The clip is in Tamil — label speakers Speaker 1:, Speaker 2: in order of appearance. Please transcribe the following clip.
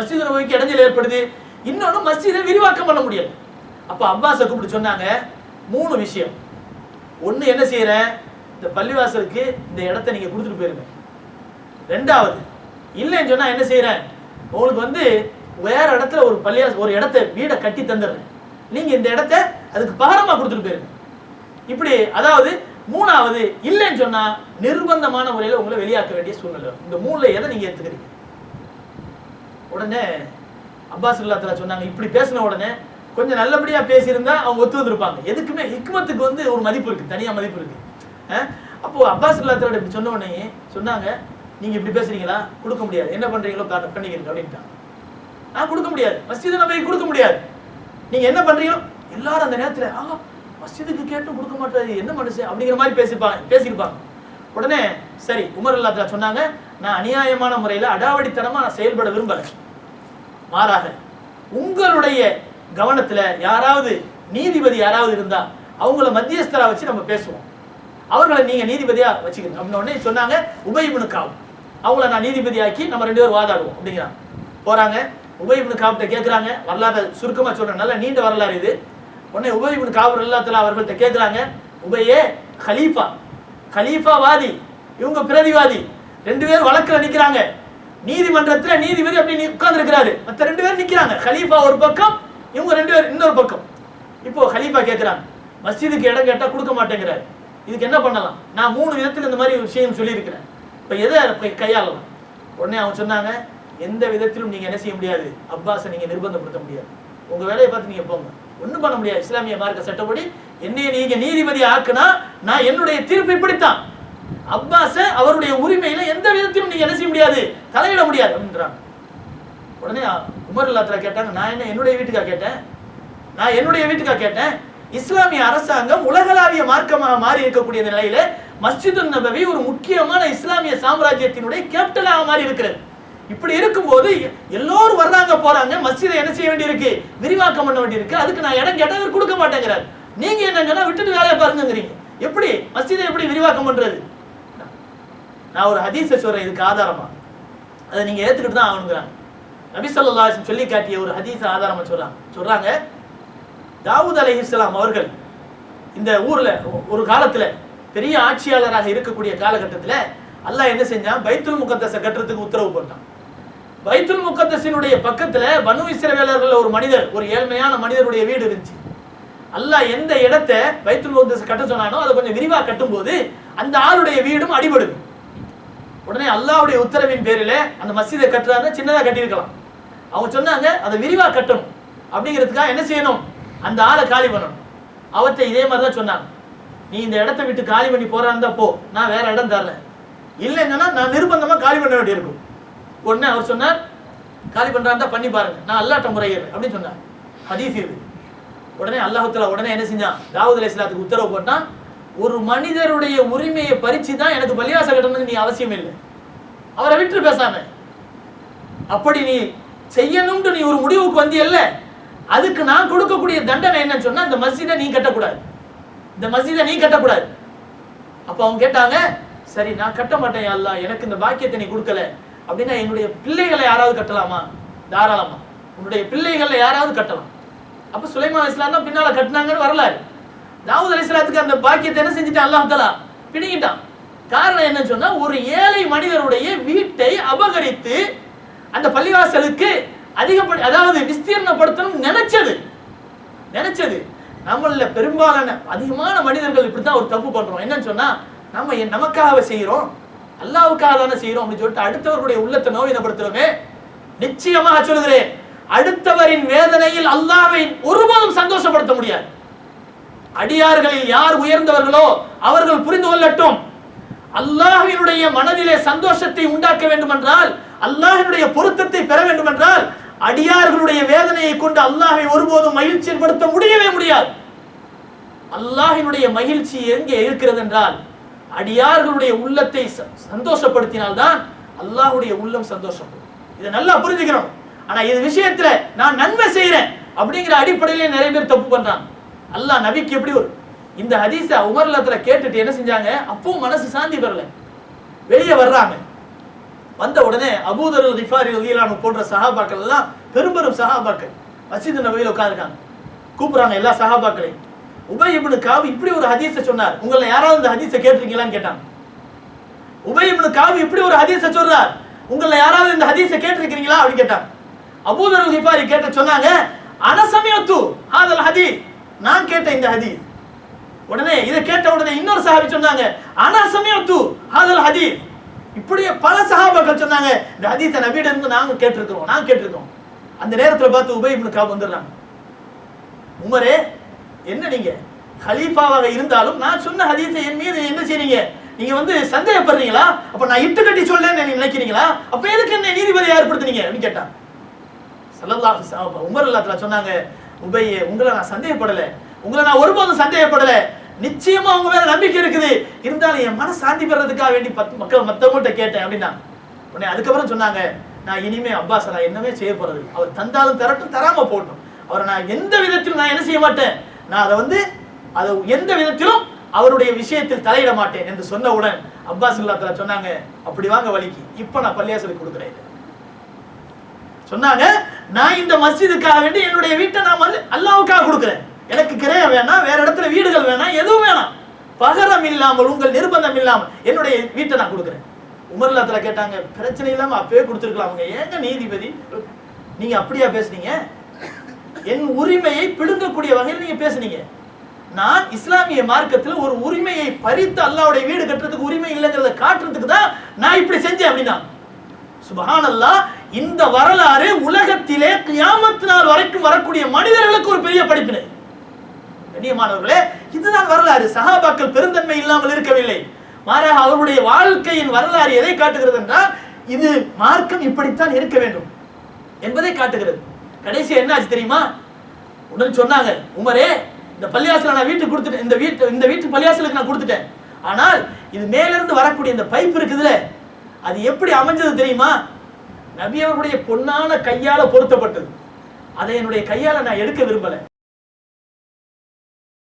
Speaker 1: மஸ்ஜித் நபவிக்கு இடைஞ்சல் ஏற்படுது. இன்னொன்று மஸ்ஜிதை விரிவாக்கம் பண்ண முடியாது அப்போ அப்பாஸை கூப்பிட்டு சொன்னாங்க மூணு விஷயம். ஒன்று என்ன செய்கிற இந்த பள்ளிவாசலுக்கு இந்த இடத்த நீங்கள் கொடுத்துட்டு போயிருங்க. ரெண்டாவது இல்லைன்னு சொன்னால் என்ன செய்கிறேன் உங்களுக்கு வந்து வேற இடத்துல ஒரு பள்ளியா ஒரு இடத்த வீடை கட்டி தந்துடுறேன். நீங்கள் இந்த இடத்த அதுக்கு பகரமாக கொடுத்துட்டு போயிருங்க. இப்படி அதாவது மூணாவது இல்லைன்னு சொன்னால் நிர்பந்தமான முறையில் உங்களை வெளியாக்க வேண்டிய சூழ்நிலை இந்த மூணுல எதை நீங்கள் எடுத்துக்கிறீங்க உடனே அப்பாஸ் இல்லாத்துல சொன்னாங்க இப்படி பேசின உடனே கொஞ்சம் நல்லபடியாக பேசியிருந்தா அவங்க ஒத்து வந்திருப்பாங்க. எதுக்குமே ஹிக்மத்துக்கு வந்து ஒரு மதிப்பு இருக்கு தனியாக மதிப்பு இருக்கு. அப்போது அப்போ அப்பாஸ் இல்லாத்தோட இப்படி சொன்ன உடனே சொன்னாங்க நீங்க இப்படி பேசுறீங்களா? கொடுக்க முடியாது. என்ன பண்றீங்களோ காட்ட பண்ணிக்கிறீங்க அப்படின்ட்டாங்க நான் கொடுக்க முடியாது. மஸ்ஜிது நபைக்கு கொடுக்க முடியாது. நீங்க என்ன பண்றீங்களோ? எல்லாரும் அந்த நேரத்தில் ஆ மஸ்ஜிதுக்கு கேட்டும் கொடுக்க மாட்டாரு. என்ன மனுஷன்? அப்படிங்கிற மாதிரி பேசிப்பாங்க பேசியிருப்பாங்க. உடனே சரி உமர் இல்லாத சொன்னாங்க நான் அநியாயமான முறையில் அடாவடித்தனமாக நான் செயல்பட விரும்பலை. மாறாக உங்களுடைய கவனத்தில் யாராவது நீதிபதி யாராவது இருந்தால் அவங்கள மத்தியஸ்தராக வச்சு நம்ம பேசுவோம். அவர்களை நீங்கள் நீதிபதியாக வச்சுக்கணும் அப்படின்னு உடனே சொன்னாங்க உபயமுனு காவ் அவங்கள நான் நீதிபதியாக்கி நம்ம ரெண்டு பேரும் வாதாடுவோம் அப்படிங்கிறாங்க. போகிறாங்க உபயமுனு காவ்கிட்ட கேட்குறாங்க வரலாறு சுருக்கமாக சொல்கிறேன் நல்ல நீண்ட வரலாறு இது. உடனே உபயமுனு காவல் எல்லாத்தில் அவர்கள்ட்ட கேட்குறாங்க உபயே ஹலீஃபா வாதி இவங்க பிரதிவாதி. ரெண்டு பேரும் வழக்கில் நிற்கிறாங்க நீதிமன்றத்தில் நீதிபதி அப்படி உட்கார்ந்து இருக்கிறாரு மற்ற ரெண்டு பேரும் நிற்கிறாங்க ஹலீஃபா ஒரு பக்கம் இவங்க ரெண்டு பேர் இன்னொரு பக்கம். இப்போ ஹலீஃபா கேட்குறாங்க மஸ்ஜிதுக்கு இடம் கேட்டால் கொடுக்க மாட்டேங்கிறாரு. இதுக்கு என்ன பண்ணலாம்? நான் மூணு விதத்தில் இந்த மாதிரி விஷயம் சொல்லியிருக்கிறேன். இப்போ எதை போய் கையாளலாம்? உடனே அவங்க சொன்னாங்க எந்த விதத்திலும் நீங்கள் என்ன செய்ய முடியாது. அப்பாஸை நீங்கள் நிர்பந்தப்படுத்த முடியாது. உங்கள் வேலையை பார்த்து நீங்கள் போங்க. ஒன்றும் பண்ண முடியாது. இஸ்லாமிய மார்க்க சட்டப்படி என்னைய நீங்கள் நீதிபதி ஆக்குனா நான் என்னுடைய தீர்ப்பு இப்படித்தான். அப்பாஸ அவருடைய உரிமையில எந்த விதத்திலும் நீங்க என்ன செய்ய முடியாது? தலையிட முடியாது அப்படின்றாங்க. உடனே உமர் இல்லாத்துல கேட்டாங்க நான் என்ன என்னுடைய வீட்டுக்கா கேட்டேன்? நான் என்னுடைய வீட்டுக்கா கேட்டேன். இஸ்லாமிய அரசாங்கம் உலகளாவிய மார்க்கமாக மாறி இருக்கக்கூடிய நிலையில மஸ்ஜிது நபவி ஒரு முக்கியமான இஸ்லாமிய சாம்ராஜ்யத்தினுடைய கேபிட்டலாக மாறி இருக்கிறது. இப்படி இருக்கும்போது எ- எல்லோரும் வர்றாங்க போறாங்க மஸ்ஜிதை என்ன செய்ய வேண்டியிருக்கு? விரிவாக்கம் பண்ண வேண்டியிருக்கு. அதுக்கு நான் இடம் கேட்டவர் கொடுக்க மாட்டேங்கிறார். நீங்க என்னங்கன்னா விட்டுட்டு வேலையை பாருங்கங்கிறீங்க. எப்படி? மஸ்ஜிதை எப்படி விரிவாக்கம் பண்றது? நான் ஒரு ஹதீஸை சொல்கிறேன் இதுக்கு ஆதாரமா? அதை நீங்கள் ஏற்றுக்கிட்டு தான் ஆகணுங்கிறாங்க. நபி ஸல்லல்லாஹு சொல்லி காட்டிய ஒரு ஹதீஸ் ஆதாரமாக சொல்கிறாங்க சொல்கிறாங்க தாவூத் அலைஹிஸ்ஸலாம் அவர்கள் இந்த ஊரில் ஒரு காலத்தில் பெரிய ஆட்சியாளராக இருக்கக்கூடிய காலகட்டத்தில் அல்லாஹ் என்ன செஞ்சான்? பைத்துல் முகத்தஸை கட்டுறதுக்கு உத்தரவு போட்டான். பைத்துல் முகத்தஸினுடைய பக்கத்தில் பனு இஸ்ரவேலர்கள் ஒரு மனிதர் ஒரு ஏழ்மையான மனிதருடைய வீடு இருந்துச்சு. அல்லாஹ் எந்த இடத்தை பைத்துல் முகத்தஸ் கட்ட சொன்னானோ அதை கொஞ்சம் விரிவாக கட்டும்போது அந்த ஆளுடைய வீடும் அடிபடுது. உடனே அல்லாவுடைய உத்தரவின் பேரில் அந்த மசிதை கட்டுறாங்க சின்னதாக கட்டியிருக்கலாம். அவங்க சொன்னாங்க அதை விரிவாக கட்டணும். அப்படிங்கிறதுக்காக என்ன செய்யணும்? அந்த ஆளை காலி பண்ணணும். அவற்றை இதே மாதிரி தான் சொன்னாங்க. நீ இந்த இடத்த விட்டு காலி பண்ணி போறாந்தா போ. நான் வேற இடம் தரேன் இல்லைன்னா நான் நிர்பந்தமாக காலி பண்ண வேண்டியிருக்கும். உடனே அவர் சொன்னார் காலி பண்றாந்தா பண்ணி பாருங்க. நான் அல்லாட்ட முறையிடுறேன். அப்படின்னு சொன்னார். ஹதீஸ் இது. உடனே அல்லாஹுத்தலா உடனே என்ன செஞ்சான்? தாவூத் அலைஹிஸ்ஸலாத்துக்கு உத்தரவு போட்டான். ஒரு மனிதருடைய உரிமையை பறிச்சு தான் எனக்கு பலியாச கட்டணும்னு நீ அவசியம் இல்லை. அவரை விட்டு பேசாம. அப்படி நீ செய்யணும்னு நீ ஒரு முடிவுக்கு வந்தியல்ல. அதுக்கு நான் கொடுக்கக்கூடிய தண்டனை என்னன்னு சொன்னா இந்த மஸ்ஜிதை நீ கட்டக்கூடாது. இந்த மஸ்ஜிதை நீ கட்டக்கூடாது. அப்ப அவங்க கேட்டாங்க சரி நான் கட்ட மாட்டேன் அல்லா எனக்கு இந்த பாக்கியத்தை நீ கொடுக்கல. அப்படின்னா என்னுடைய பிள்ளைகளை யாராவது கட்டலாமா? தாராளமா. உன்னுடைய பிள்ளைகளை யாராவது கட்டலாம். அப்ப சுலைமான் இஸ்லாம் தான் பின்னால கட்டினாங்கன்னு வரலாறு. தாவூத் அலிஸ்லாத்துக்கு அந்த பாக்கியத்தை என்ன செஞ்சுட்டான்? அல்லாஹ் தலா பிடிங்கிட்டான். காரணம் என்னன்னு சொன்னா ஒரு ஏழை மனிதருடைய வீட்டை அபகரித்து அந்த பள்ளிவாசலுக்கு அதிகப்படி அதாவது விஸ்தீர்ணப்படுத்தணும் நினைச்சது. நினைச்சது. நம்மள பெரும்பாலான அதிகமான மனிதர்கள் இப்படித்தான் ஒரு தப்பு பண்றோம். என்னன்னு சொன்னா நம்ம என் நமக்காக செய்கிறோம் அல்லாவுக்காக தானே செய்கிறோம் அப்படின்னு சொல்லிட்டு அடுத்தவர்களுடைய உள்ளத்தை நோயினப்படுத்துறோமே நிச்சயமாக சொல்கிறேன் அடுத்தவரின் வேதனையில் அல்லாவை ஒருபோதும் சந்தோஷப்படுத்த முடியாது. அடியார்களில் யார் உயர்ந்தவர்களோ அவர்கள் புரிந்து கொள்ளட்டும். அல்லாஹினுடைய மனதிலே சந்தோஷத்தை உண்டாக்க வேண்டுமென்றால் அல்லாஹினுடைய பொருத்தத்தை பெற வேண்டும் என்றால் அடியார்களுடைய வேதனையை கொண்டு அல்லாஹை ஒருபோதும் மகிழ்ச்சிப்படுத்த முடியவே முடியாது. அல்லாஹினுடைய மகிழ்ச்சி எங்கே இருக்கிறது என்றால் அடியார்களுடைய உள்ளத்தை ச- சந்தோஷப்படுத்தினால்தான் அல்லாஹ்வுடைய உள்ளம் சந்தோஷப்படும். இதை நல்லா புரிஞ்சுக்கிறோம் ஆனா இது விஷயத்துல நான் நன்மை செய்யறேன் அப்படிங்கிற அடிப்படையிலே நிறைய பேர் தப்பு பண்றாங்க. அல்லாஹ் நபிக்கு எப்படி ஒரு இந்த ஹதீஸை உமர்லத்துல கேட்டுட்டு என்ன செஞ்சாங்க? அப்பவும் மனசு சாந்தி பெறல. வெளியே வர்றாங்க. வந்த உடனே அபூதர் ரிஃபாரி ரலியல்லாஹு போன்ற சஹாபாக்கள் எல்லாம் பெரும்பெரும் பெரும் சஹாபாக்கள் மஸ்ஜித் நபவியில் கூப்பிடுறாங்க எல்லா சஹாபாக்களையும். உபய் இப்னு இப்படி ஒரு ஹதீஸை சொன்னார். உங்களை யாராவது இந்த ஹதீஸை கேட்டிருக்கீங்களான்னு கேட்டாங்க. உபய் இப்னு இப்படி ஒரு ஹதீஸை சொல்றார். உங்களை யாராவது இந்த ஹதீஸை கேட்டிருக்கீங்களா அப்படின்னு கேட்டாங்க. அபூதர் ரிஃபாரி கேட்ட சொன்னாங்க அனசமயத்து ஹாதல் ஹதீஸ். நான் கேட்டேன் இந்த ஹதீஸ். உடனே இதை கேட்ட உடனே இன்னொரு சஹாபி சொன்னாங்க ஆனா சமயத்து ஹாதல் ஹதீஸ். இப்படியே பல சஹாபாக்கள் சொன்னாங்க இந்த ஹதீஸை நபியிடம் இருந்து நாங்க கேட்டிருக்கிறோம் நாங்க கேட்டிருக்கோம் அந்த நேரத்துல பார்த்து உபய் இப்னு காப் வந்துடுறாங்க. உமரே என்ன நீங்க? ஹலீஃபாவாக இருந்தாலும் நான் சொன்ன ஹதீஸை என் மீது என்ன செய்றீங்க? நீங்க வந்து சந்தேகப்படுறீங்களா? அப்ப நான் இட்டு கட்டி சொல்லேன்னு நினைக்கிறீங்களா? அப்ப எதுக்கு என்ன நீதிபதி ஏற்படுத்துனீங்க? அப்படின்னு கேட்டான் சல்லல்லாஹு உமர் அல்லாத்துல சொன்னாங்க உபையே உங்களை நான் சந்தேகப்படல. உங்களை நான் ஒருபோதும் சந்தேகப்படல. நிச்சயமா உங்க மேல நம்பிக்கை இருக்குது. இருந்தாலும் என் மன சாந்தி பெறதுக்காக வேண்டி பத்து மக்கள் மற்றவங்கள்ட்ட கேட்டேன் அப்படின்னா உடனே அதுக்கப்புறம் சொன்னாங்க நான் இனிமே அப்பாஸ் நான் என்னமே செய்ய போறது அவர் தந்தாலும் தரட்டும் தராம போகட்டும் அவரை நான் எந்த விதத்திலும் நான் என்ன செய்ய மாட்டேன்? நான் அதை வந்து அதை எந்த விதத்திலும் அவருடைய விஷயத்தில் தலையிட மாட்டேன் என்று சொன்னவுடன் அப்பாஸ் இல்லா சொன்னாங்க அப்படி வாங்க வலிக்கு இப்ப நான் பள்ளியாசலுக்கு கொடுக்குறேன். சொன்னாங்க நான் இந்த மஸ்ஜிதுக்காக வேண்டி என்னுடைய வீட்டை நான் அல்லாவுக்காக கொடுக்குறேன். எனக்கு கிரைய வேணாம் வேற இடத்துல வீடுகள் வேணாம் எதுவும் வேணாம். பகரம் இல்லாமல் உங்கள் நிர்பந்தம் இல்லாமல் என்னுடைய வீட்டை நான் கொடுக்குறேன். உமர்லாத்துல கேட்டாங்க பிரச்சனை இல்லாமல் அப்பவே கொடுத்துருக்கலாம். அவங்க ஏங்க நீதிபதி? நீங்க அப்படியா பேசுனீங்க? என் உரிமையை பிடுங்கக்கூடிய வகையில் நீங்க பேசுனீங்க. நான் இஸ்லாமிய மார்க்கத்தில் ஒரு உரிமையை பறித்து அல்லாவுடைய வீடு கட்டுறதுக்கு உரிமை இல்லைங்கிறத காட்டுறதுக்கு தான் நான் இப்படி செஞ்சேன் அப்படின்னா. சுபஹானல்லா இந்த வரலாறு உலகத்திலே கியாமத்து நாள் வரைக்கும் வரக்கூடிய மனிதர்களுக்கு ஒரு பெரிய படிப்பினை. கண்ணியமானவர்களே இதுதான் வரலாறு. சஹாபாக்கள் பெருந்தன்மை இல்லாமல் இருக்கவில்லை. மாறாக அவருடைய வாழ்க்கையின் வரலாறு எதை காட்டுகிறது என்றால் இது மார்க்கம் இப்படித்தான் இருக்க வேண்டும் என்பதை காட்டுகிறது. கடைசி என்ன ஆச்சு தெரியுமா? உடனே சொன்னாங்க உமரே இந்த பள்ளியாசல நான் வீட்டுக்கு கொடுத்துட்டேன். இந்த வீட்டு இந்த வீட்டு பள்ளியாசலுக்கு நான் கொடுத்துட்டேன். ஆனால் இது மேலிருந்து வரக்கூடிய இந்த பைப் இருக்குதுல்ல அது எப்படி அமைஞ்சது தெரியுமா? நபி அவர்களுடைய பொன்னான கையால பொருத்தப்பட்டது. அதை என்னுடைய கையால நான் எடுக்க விரும்பலை.